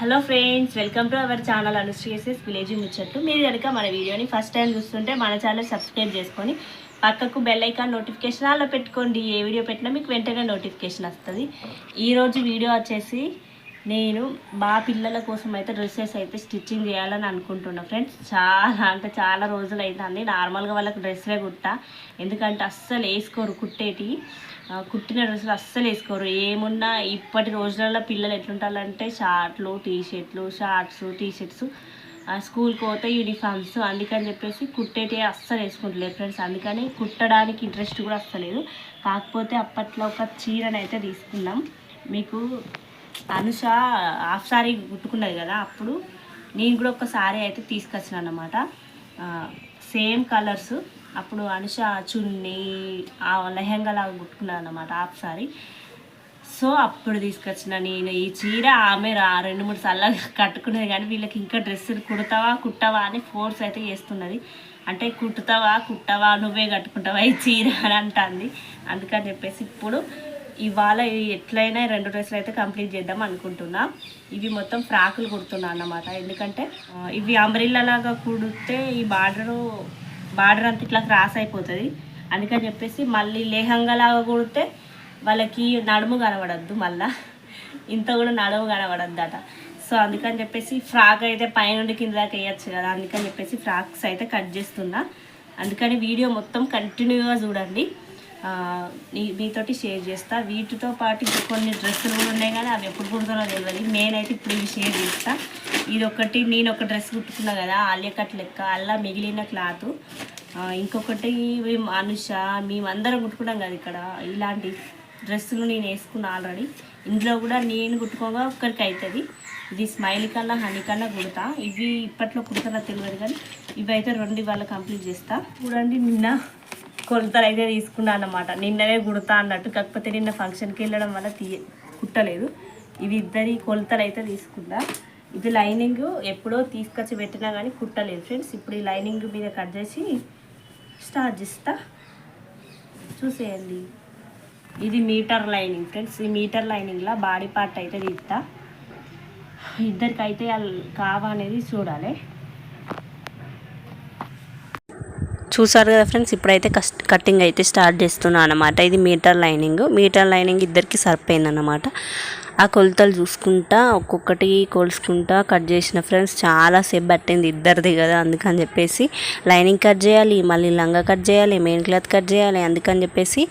Hello friends welcome to our channel అనుశ్రీసెస్ village ముచ్చట్టు మీరు కనుక మన వీడియోని ఫస్ట్ టైం చూస్తుంటే మన ఛానల్ సబ్స్క్రైబ్ చేసుకొని పక్కకు బెల్ ఐకాన్ నోటిఫికేషన్ అలా పెట్టుకోండి. ఏ వీడియో పెట్టినా మీకు వెంటనే నోటిఫికేషన్ వస్తుంది. ఈరోజు వీడియో వచ్చేసి నేను మా పిల్లల కోసం అయితే డ్రెస్సెస్ అయితే స్టిచ్చింగ్ చేయాలని అనుకుంటున్నా ఫ్రెండ్స్. చాలా అంటే చాలా రోజులు అవుతుంది నార్మల్గా వాళ్ళకి డ్రెస్సే కుట్టా ఎందుకంటే అస్సలు వేసుకోరు కుట్టేటి. కుట్టిన డ్రెస్సులు అస్సలు వేసుకోరు. ఏమున్నా ఇప్పటి రోజులలో పిల్లలు ఎట్లుంటారంటే షార్ట్లు టీ షర్ట్లు షార్ట్స్ టీ షర్ట్స్ స్కూల్కి పోతే యూనిఫామ్స్ అందుకని చెప్పేసి కుట్టేటి అస్సలు వేసుకుంటలేదు ఫ్రెండ్స్. అందుకని కుట్టడానికి ఇంట్రెస్ట్ కూడా వస్తలేదు కాకపోతే అప్పట్లో ఒక చీరను అయితే తీసుకున్నాం. మీకు అనుష హాఫ్ సారీ కుట్టుకున్నది కదా అప్పుడు. నేను కూడా ఒక సారీ అయితే తీసుకొచ్చిన అనమాట సేమ్ కలర్స్. అప్పుడు అనుష చున్నీ ఆ లెహంగా లాగా కుట్టుకున్నాను అనమాట హాఫ్ సారీ. సో అప్పుడు తీసుకొచ్చిన నేను ఈ చీర ఆమె రా రెండు మూడు సార్లు కట్టుకునేది కానీ వీళ్ళకి ఇంకా డ్రెస్సులు కుడతావా కుట్టవా అని ఫోర్స్ అయితే చేస్తున్నది. అంటే కుట్టుతావా కుట్టవా నువ్వే కట్టుకుంటావా ఈ చీర అని అంటుంది. అందుకని చెప్పేసి ఇప్పుడు ఇవాళ ఎట్లయినా రెండు డ్రెస్సులు అయితే కంప్లీట్ చేద్దాం అనుకుంటున్నా. ఇవి మొత్తం ఫ్రాకులు కుడుతున్నా అన్నమాట. ఎందుకంటే ఇవి అంబ్రిల్లా లాగా కుడితే ఈ బార్డరు బార్డర్ అంతా ఇట్లా క్రాస్ అయిపోతుంది. అందుకని చెప్పేసి మళ్ళీ లేహంగా లాగా కుడితే వాళ్ళకి నడుము కనబడద్దు మళ్ళా. ఇంత కూడా నడుము కనబడద్దట. సో అందుకని చెప్పేసి ఫ్రాక్ అయితే పైనుండి కింద దాకా వేయచ్చు కదా. అందుకని చెప్పేసి ఫ్రాక్స్ అయితే కట్ చేస్తున్నా. అందుకని వీడియో మొత్తం కంటిన్యూగా చూడండి. మీతోటి షేర్ చేస్తా. వీటితో పాటు ఇంకా కొన్ని డ్రెస్సులు కూడా ఉన్నాయి కానీ అవి ఎప్పుడు కుడుతానో తెలియదు నేనైతే ఇప్పుడు ఇవి షేర్ చేస్తా. ఇది ఒకటి నేను ఒక డ్రెస్ కుట్టుకున్నా కదా ఆలియా లెక్క అలా మిగిలిన క్లాత్. ఇంకొకటి మేము అనుష మేమందరం కుట్టుకున్నాం కదా ఇక్కడ. ఇలాంటి డ్రెస్సులు నేను వేసుకున్నా ఆల్రెడీ. ఇందులో కూడా నేను కుట్టుకోగా ఒక్కరికి అవుతుంది ఇది స్మైల్ కన్నా హనీ కన్నా కుడతా. ఇవి ఇప్పట్లో కుడతానో తెలియదు కానీ ఇవి అయితే రెండు ఇవాళ కంప్లీట్ చేస్తా. చూడండి నిన్న కొలతలు అయితే తీసుకున్నాను అన్నమాట. నిన్ననే కుడతా అన్నట్టు. కాకపోతే నిన్న ఫంక్షన్కి వెళ్ళడం వల్ల తీయ కుట్టలేదు. ఇవి ఇద్దరి కొలతలు అయితే తీసుకున్నా. ఇది లైనింగ్ ఎప్పుడో తీసుకొచ్చి పెట్టినా కానీ కుట్టలేదు ఫ్రెండ్స్. ఇప్పుడు ఈ లైనింగ్ మీద కట్ చేసి స్టార్ట్ చేస్తా. చూసేయండి. ఇది మీటర్ లైనింగ్ ఫ్రెండ్స్. ఈ మీటర్ లైనింగ్లో బాడీ పార్ట్ అయితే తీస్తా. ఇద్దరికైతే అల్- కావా అనేది చూడాలి. చూసారు కదా ఫ్రెండ్స్ ఇప్పుడైతే కస్ట్ కటింగ్ అయితే స్టార్ట్ చేస్తున్నాను అనమాట ఇది మీటర్ లైనింగ్. మీటర్ లైనింగ్ ఇద్దరికి సరిపోయిందనమాట ఆ కొలతలు చూసుకుంటా ఒక్కొక్కటి కొలుసుకుంటా కట్ చేసిన ఫ్రెండ్స్ చాలాసేపు పట్టింది ఇద్దరిది కదా అందుకని చెప్పేసి లైనింగ్ కట్ చేయాలి మళ్ళీ లంగా కట్ చేయాలి మెయిన్ క్లాత్ కట్ చేయాలి అందుకని చెప్పేసి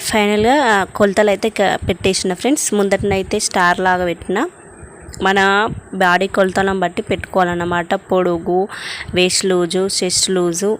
ఫైనల్గా కొలతలు అయితే క- పెట్టేసిన ఫ్రెండ్స్. ముందటనైతే స్టార్ లాగా పెట్టిన మన బాడీ కొలతలను బట్టి పెట్టుకోవాలన్నమాట. పొడుగు వేస్ట్ లూజు చెస్ట్ లూజు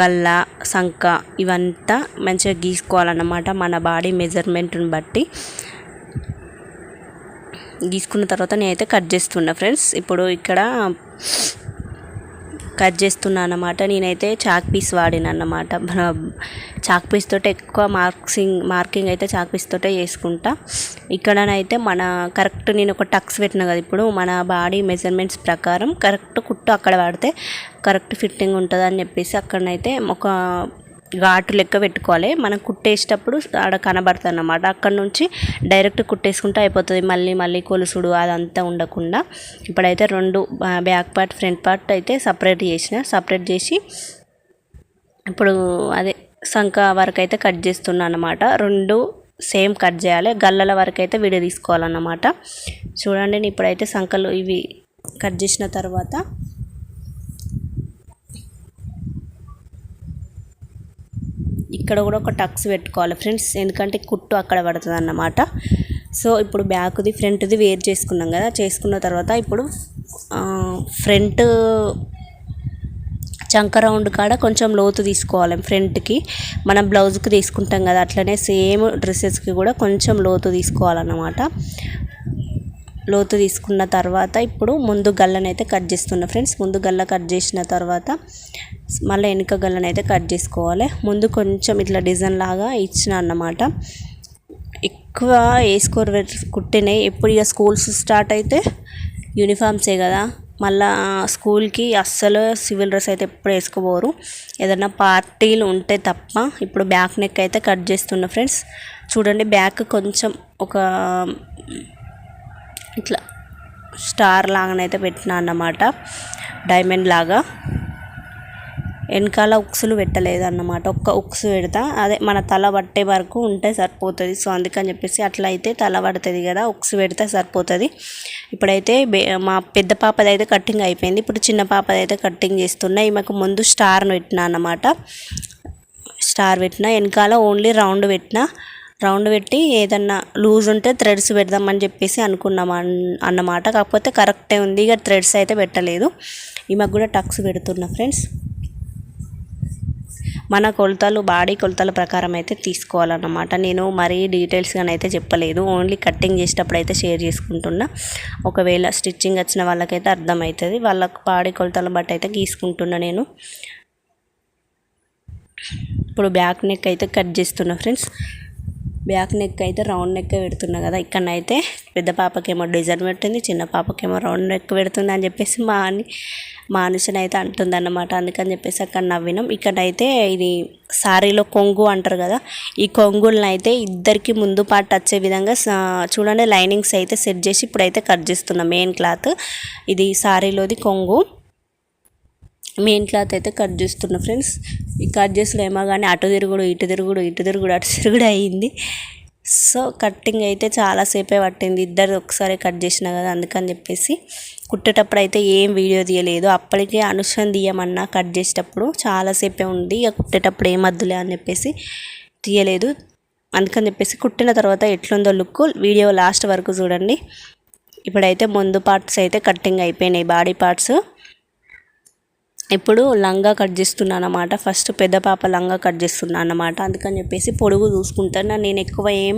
గల్ల సంక ఇవంతా మంచిగా గీసుకోవాలన్నమాట. మన బాడీ మెజర్మెంట్ని బట్టి. గీసుకున్న తర్వాత నేనైతే కట్ చేస్తున్నా ఫ్రెండ్స్ ఇప్పుడు ఇక్కడ కట్ చేస్తున్నా అనమాట నేనైతే చాక్ పీస్ వాడిన అన్నమాట. చాక్ పీస్ తోటే ఎక్కువ మార్క్సింగ్ మార్కింగ్ అయితే చాక్ పీస్ తోటే చేసుకుంటా. ఇక్కడనైతే మన కరెక్ట్ నేను ఒక టక్స్ పెట్టిన కదా ఇప్పుడు మన బాడీ మెజర్మెంట్స్ ప్రకారం కరెక్ట్ కుట్టు అక్కడ వాడితే కరెక్ట్ ఫిట్టింగ్ ఉంటుంది అని చెప్పేసి అక్కడనైతే ఒక ఘాటు లెక్క పెట్టుకోవాలి. మనం కుట్టేసేటప్పుడు ఆడ కనబడుతుంది అన్నమాట అక్కడ నుంచి డైరెక్ట్ కుట్టేసుకుంటే అయిపోతుంది. మళ్ళీ మళ్ళీ కొలుసుడు అదంతా ఉండకుండా. ఇప్పుడైతే రెండు బ్యాక్ పార్ట్ ఫ్రంట్ పార్ట్ అయితే సపరేట్ చేసిన. సపరేట్ చేసి ఇప్పుడు అదే సంఖ వరకు అయితే కట్ చేస్తున్నాను అనమాట రెండు సేమ్ కట్ చేయాలి. గల్లల వరకు అయితే విడి తీసుకోవాలన్నమాట. చూడండి నేను ఇప్పుడైతే సంఖలు ఇవి కట్ చేసిన తర్వాత ఇక్కడ కూడా ఒక టక్స్ పెట్టుకోవాలి ఫ్రెండ్స్. ఎందుకంటే కుట్టు అక్కడ పడుతుంది అన్నమాట సో ఇప్పుడు బ్యాక్ది ఫ్రంట్ది వేర్ చేసుకున్నాం కదా. చేసుకున్న తర్వాత ఇప్పుడు ఫ్రంట్ చంక రౌండ్ కాడ కొంచెం లోతు తీసుకోవాలి ఫ్రంట్కి. మనం బ్లౌజ్కి తీసుకుంటాం కదా అట్లనే సేమ్ డ్రెస్సెస్కి కూడా కొంచెం లోతు తీసుకోవాలన్నమాట. లోతు తీసుకున్న తర్వాత ఇప్పుడు ముందు గల్లనైతే కట్ చేస్తున్నా ఫ్రెండ్స్. ముందు గల్ల కట్ చేసిన తర్వాత మళ్ళీ వెనుక గల్లనైతే కట్ చేసుకోవాలి. ముందు కొంచెం ఇట్లా డిజైన్ లాగా ఇచ్చిన అన్నమాట. ఎక్కువ వేసుకోరు కుట్టినాయి ఎప్పుడు ఇక స్కూల్స్ స్టార్ట్ అయితే యూనిఫామ్సే కదా. మళ్ళా స్కూల్కి అస్సలు సివిల్ డ్రెస్ అయితే ఎప్పుడు వేసుకోబోరు. ఏదైనా పార్టీలు ఉంటే తప్ప ఇప్పుడు బ్యాక్ నెక్ అయితే కట్ చేస్తున్నా ఫ్రెండ్స్. చూడండి బ్యాక్ కొంచెం ఒక ఇట్లా స్టార్ లాగానైతే పెట్టినా అన్నమాట. డైమండ్ లాగా. వెనకాల ఉక్సులు పెట్టలేదు అన్నమాట ఒక్క ఉక్సు పెడతా. అదే మన తల పట్టే వరకు ఉంటే సరిపోతుంది. సో అందుకని చెప్పేసి అట్లా అయితే తల పడుతుంది కదా ఉక్సు పెడితే సరిపోతుంది. ఇప్పుడైతే మా పెద్ద పాపది అయితే కటింగ్ అయిపోయింది. ఇప్పుడు చిన్న పాపది అయితే కటింగ్ చేస్తున్నా. ఈమెకు ముందు స్టార్ పెట్టినా అన్నమాట. స్టార్ పెట్టిన. వెనకాల ఓన్లీ రౌండ్ పెట్టిన. రౌండ్ పెట్టి ఏదన్నా లూజ్ ఉంటే థ్రెడ్స్ పెడదామని చెప్పేసి అనుకున్నాం అన్- అన్నమాట. కాకపోతే కరెక్టే ఉంది. ఇక థ్రెడ్స్ అయితే పెట్టలేదు. ఈమెకు కూడా టక్స్ పెడుతున్నా ఫ్రెండ్స్. మన కొలతలు బాడీ కొలతల ప్రకారం అయితే తీసుకోవాలన్నమాట. నేను మరీ డీటెయిల్స్గా అయితే చెప్పలేదు. ఓన్లీ కటింగ్ చేసేటప్పుడు అయితే షేర్ చేసుకుంటున్నా. ఒకవేళ స్టిచ్చింగ్ వచ్చిన వాళ్ళకైతే అర్థమవుతుంది వాళ్ళకు బాడీ కొలతలు బట్టి అయితే గీసుకుంటున్నా నేను. ఇప్పుడు బ్యాక్ నెక్ అయితే కట్ చేస్తున్నా ఫ్రెండ్స్. బ్యాక్ నెక్ అయితే రౌండ్ నెక్ పెడుతున్నా కదా ఇక్కడనైతే పెద్ద పాపకేమో డిజైన్ పెట్టింది చిన్న పాపకేమో రౌండ్ నెక్ పెడుతుంది అని చెప్పేసి మా అని మా అయితే అంటుంది అన్నమాట అందుకని చెప్పేసి అక్కడ నవ్వినాం. ఇక్కడైతే ఇది సారీలో కొంగు అంటారు కదా ఈ కొంగులను అయితే ఇద్దరికి ముందు పార్ట్ వచ్చే విధంగా చూడండి లైనింగ్స్ అయితే సెట్ చేసి ఇప్పుడైతే కట్ చేస్తున్నాం. మెయిన్ క్లాత్ ఇది సారీలోది కొంగు. మెయిన్ క్లాత్ అయితే కట్ చేస్తున్నా ఫ్రెండ్స్. ఈ కట్ చేసుడు ఏమో కానీ అటు తిరుగుడు ఇటు తిరుగుడు ఇటు తిరుగుడు అటు తిరుగుడు అయ్యింది సో కట్టింగ్ అయితే చాలాసేపే పట్టింది. ఇద్దరు ఒకసారి కట్ చేసిన కదా అందుకని చెప్పేసి కుట్టేటప్పుడు అయితే ఏం వీడియో తీయలేదు. అప్పటికే అనుషన్ తీయమన్నా కట్ చేసేటప్పుడు చాలాసేపే ఉంది. ఇక కుట్టేటప్పుడు ఏం వద్దులే అని చెప్పేసి తీయలేదు. అందుకని చెప్పేసి కుట్టిన తర్వాత ఎట్లుందో లుక్ వీడియో లాస్ట్ వరకు చూడండి. ఇప్పుడైతే ముందు పార్ట్స్ అయితే కట్టింగ్ అయిపోయినాయి. బాడీ పార్ట్స్ ఇప్పుడు లంగా కట్ చేస్తున్నాను అన్నమాట. ఫస్ట్ పెద్ద పాప లంగా కట్ చేస్తున్నాను అన్నమాట. అందుకని చెప్పేసి పొడుగు చూసుకుంటాను నేను ఎక్కువ ఏం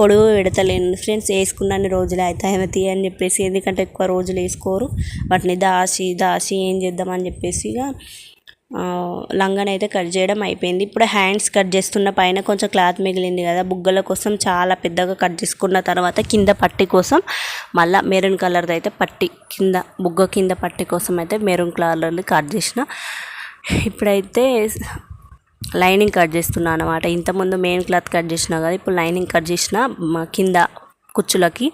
పొడుగు పెడతలేను. ఫ్రెండ్స్ వేసుకున్నాను రోజులే అవుతాయి అని చెప్పేసి. ఎందుకంటే ఎక్కువ రోజులు వేసుకోరు. వాటిని దాచి దాచి ఏం చేద్దామని చెప్పేసి ఇక ఆ, అయితే కట్ చేయడం అయిపోయింది. ఇప్పుడు హ్యాండ్స్ కట్ చేస్తున్న పైన కొంచెం క్లాత్ మిగిలింది కదా బుగ్గల కోసం చాలా పెద్దగా కట్ చేసుకున్న తర్వాత కింద పట్టి కోసం మళ్ళీ మెరూన్ కలర్ది అయితే పట్టి కింద బుగ్గ కింద పట్టి కోసం అయితే మెరూన్ కలర్ది కట్ చేసిన. ఇప్పుడైతే లైనింగ్ కట్ చేస్తున్నా అనమాట ఇంతకుముందు మెయిన్ క్లాత్ కట్ చేసిన కదా ఇప్పుడు లైనింగ్ కట్ చేసిన మా కింద కుచ్చులకి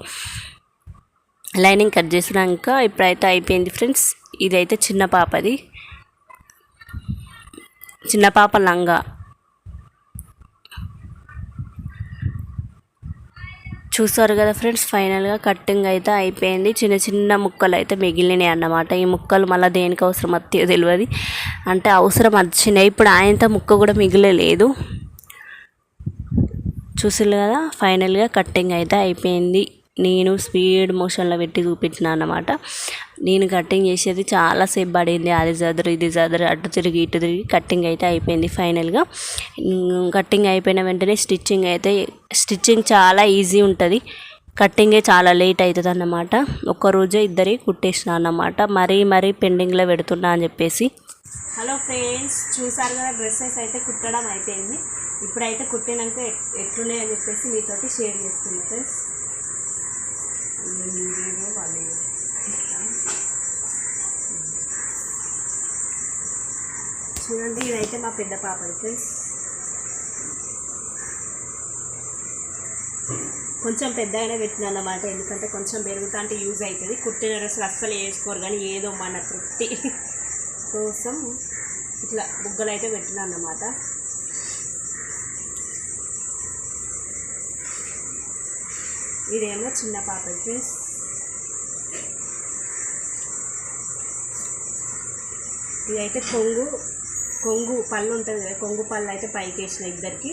లైనింగ్ కట్ చేసినాక ఇప్పుడైతే అయిపోయింది ఫ్రెండ్స్. ఇదైతే చిన్న పాపది. చిన్న పాప లంగా. చూసారు కదా ఫ్రెండ్స్ ఫైనల్గా కట్టింగ్ అయితే అయిపోయింది. చిన్న చిన్న ముక్కలు అయితే మిగిలినాయి అన్నమాట. ఈ ముక్కలు మళ్ళీ దేనికి అవసరం వస్తాయో తెలియదు. అంటే అవసరం వచ్చినాయి. ఇప్పుడు ఆయనతో ముక్క కూడా మిగిలలేదు. చూసారు కదా ఫైనల్గా కట్టింగ్ అయితే అయిపోయింది. నేను స్పీడ్ మోషన్లో పెట్టి చూపించిన అన్నమాట. నేను కట్టింగ్ చేసేది చాలాసేపు పడింది. అది చదురు ఇది చదురు అటు తిరిగి ఇటు తిరిగి కట్టింగ్ అయితే అయిపోయింది ఫైనల్గా. కట్టింగ్ అయిపోయిన వెంటనే స్టిచ్చింగ్ అయితే స్టిచ్చింగ్ చాలా ఈజీ ఉంటుంది. కట్టింగే చాలా లేట్ అవుతుంది అన్నమాట. ఒక్కరోజే ఇద్దరి కుట్టేసిన అన్నమాట. మరీ మరీ పెండింగ్లో పెడుతున్నా అని చెప్పేసి. హలో ఫ్రెండ్స్ చూసారు కదా డ్రెస్సెస్ అయితే కుట్టడం అయిపోయింది. ఇప్పుడైతే కుట్టినాక ఎట్లున్నాయి అని చెప్పేసి మీతోటి షేర్ చేస్తున్నా ఫ్రెండ్స్. చూడండి ఇదైతే మా పెద్ద పాపది ఫ్రెండ్స్. కొంచెం పెద్దగానే పెట్టిన అన్నమాట ఎందుకంటే కొంచెం పెరుగుతా అంటే యూజ్ అవుతుంది. కుట్టిన డ్రెస్సులు అస్సలు వేసుకోరు కానీ ఏదో మన తృప్తి కోసం ఇట్లా బుగ్గలు అయితే పెట్టిన అన్నమాట ఇదేమో చిన్న పాప ఫ్రెండ్స్. ఇదైతే కొంగు కొంగు పళ్ళు ఉంటుంది కదా కొంగు పళ్ళు అయితే పైకి వేసిన ఇద్దరికి.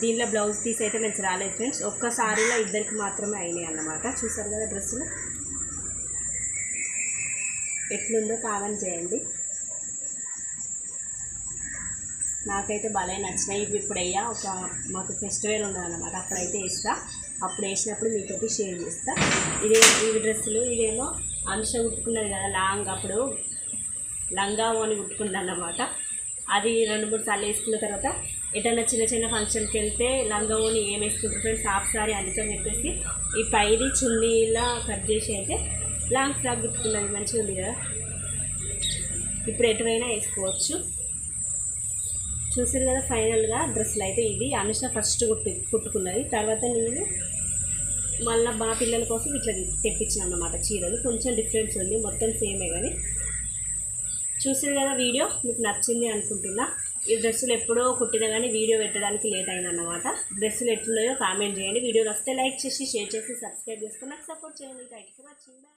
దీనిలో బ్లౌజ్ పీస్ అయితే మంచి రాలేదు ఫ్రెండ్స్. ఒక్కసారిలో ఇద్దరికి మాత్రమే అయినాయి అన్నమాట. చూసారు కదా డ్రెస్సులు? ఎట్లుందో కామెంట్ చేయండి. నాకైతే భలే నచ్చినాయి. ఇవి ఇప్పుడు అయ్యా ఒక మాకు ఫెస్టివల్ ఉన్నదన్నమాట. అప్పుడైతే ఇస్తా అప్పుడు వేసినప్పుడు మీతోటి షేర్ చేస్తా. ఇదే ఇవి డ్రెస్సులు ఇదేమో అంశ కుట్టుకున్నది కదా లాంగ్ అప్పుడు. లంగా అని కుట్టుకున్నానమాట అన్నమాట అది రెండు మూడు సార్లు వేసుకున్న తర్వాత ఎటన్నా చిన్న చిన్న ఫంక్షన్కి వెళ్తే లంగా ఓని ఏం వేసుకుంటారు ఫ్రెండ్స్? హాఫ్ సారీ అందుకని చెప్పేసి ఈ పైది చున్నీలా కట్ చేసి అయితే లాంగ్ ఫ్రాక్ కుట్టుకున్నది మంచిగా ఉంది కదా. ఇప్పుడు ఎటువైనా వేసుకోవచ్చు. చూసారు కదా ఫైనల్గా డ్రెస్సులు అయితే ఇది. అనుష ఫస్ట్ కుట్టు కుట్టుకున్నది. తర్వాత నేను మళ్ళీ మా పిల్లల కోసం ఇట్లా తెప్పించిన అన్నమాట చీరలు. కొంచెం డిఫరెన్స్ ఉంది మొత్తం సేమే కానీ చూసారు కదా వీడియో? మీకు నచ్చింది అనుకుంటున్నా. ఈ డ్రెస్సులు ఎప్పుడో కుట్టినా కానీ వీడియో పెట్టడానికి లేట్ అయిందన్నమాట డ్రెస్సులు ఎట్లున్నాయో కామెంట్ చేయండి. వీడియోలు వస్తే లైక్ చేసి షేర్ చేసి సబ్స్క్రైబ్ చేసుకుని నాకు సపోర్ట్ చేయండి. Thank you for watching